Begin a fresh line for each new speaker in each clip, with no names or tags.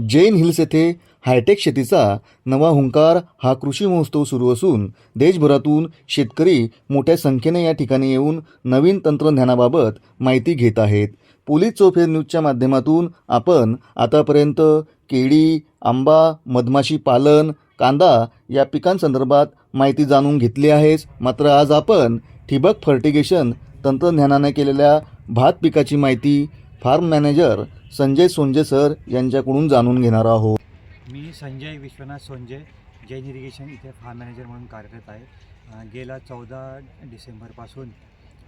Jain hills येथे hi tech शेतीचा नवा हुंकार हा कृषी महोत्सव सुरू असून देशभरातून शेतकरी मोठ्या संख्येने या ठिकाणी येऊन नवीन तंत्रज्ञानाबाबत माहिती घेत आहेत. पोलीस चौफेर न्यूजच्या माध्यमातून आपण आतापर्यंत केळी आंबा मधमाशी पालन कांदा या पिकांसंदर्भात माहिती जाणून घेतली आहेच. मात्र आज आपण ठिबक फर्टिगेशन तंत्रज्ञानाने केलेल्या भात पिकाची माहिती farm manager Sanjay Sonje sir यांच्याकडून जाणून घेणार आहोत.
मी संजय विश्वनाथ सोंजे जैन इरिगेशन इथे फार्म मॅनेजर म्हणून कार्यरत आहे. गेल्या गेला चौदा डिसेंबरपासून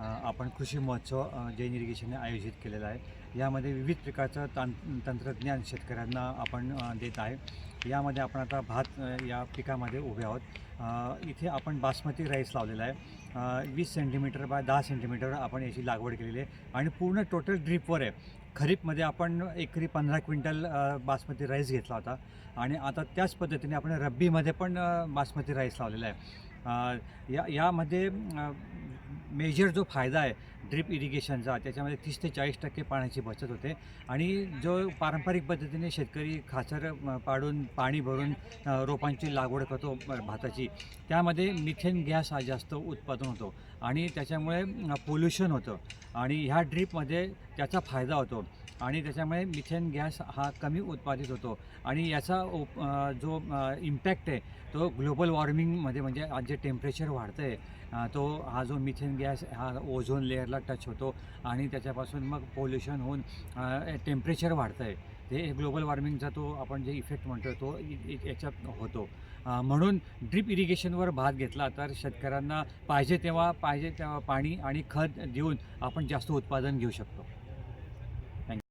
आपण कृषी महोत्सव जैन इरिगेशनने आयोजित केलेला आहे. यामध्ये विविध प्रकारचं तां तंत्रज्ञान शेतकऱ्यांना आपण देत आहे. यामध्ये आपण आता भात या पिकामध्ये उभे आहोत. इथे आपण बासमती राईस लावलेला आहे. वीस सेंटीमीटर बाय दहा सेंटीमीटर आपण याची लागवड केलेली आहे. आणि पूर्ण टोटल ड्रीपवर आहे. खरीपमध्ये आपण एकरी पंधरा क्विंटल बासमती राईस घेतला होता. आणि आता त्याच पद्धतीने आपण रब्बीमध्ये पण बासमती राईस लावलेला आहे. या यामध्ये मेजर जो फायदा आहे ड्रिप इरिगेशनचा त्याच्यामध्ये तीस ते चाळीस टक्के पाण्याची बचत होते. आणि जो पारंपरिक पद्धतीने शेतकरी खाचर पाडून पाणी भरून रोपांची लागवड करतो भाताची त्यामध्ये मिथेन गॅस हा जास्त उत्पादन होतो. आणि त्याच्यामुळे पोल्युशन होतं. आणि ह्या ड्रीपमध्ये त्याचा फायदा होतो. आणि त्याच्यामुळे मिथेन गॅस हा कमी उत्पादित होतो. आणि याचा उप- जो इम्पॅक्ट आहे तो ग्लोबल वॉर्मिंगमध्ये म्हणजे आज जे टेम्परेचर वाढतं आहे तो हा जो मिथेन गॅस हा ओझोन लेअरला टच होतो. आणि त्याच्यापासून मग पोल्युशन होऊन टेम्परेचर वाढतं आहे ते ग्लोबल वॉर्मिंगचा तो आपण जे इफेक्ट म्हणतो तो याच्यात होतो. म्हणून ड्रीप इरिगेशनवर भात घेतला तर शेतकऱ्यांना पाहिजे तेव्हा पाहिजे तेव्हा पाणी आणि खत देऊन आपण आपण जास्त उत्पादन घेऊ शकतो.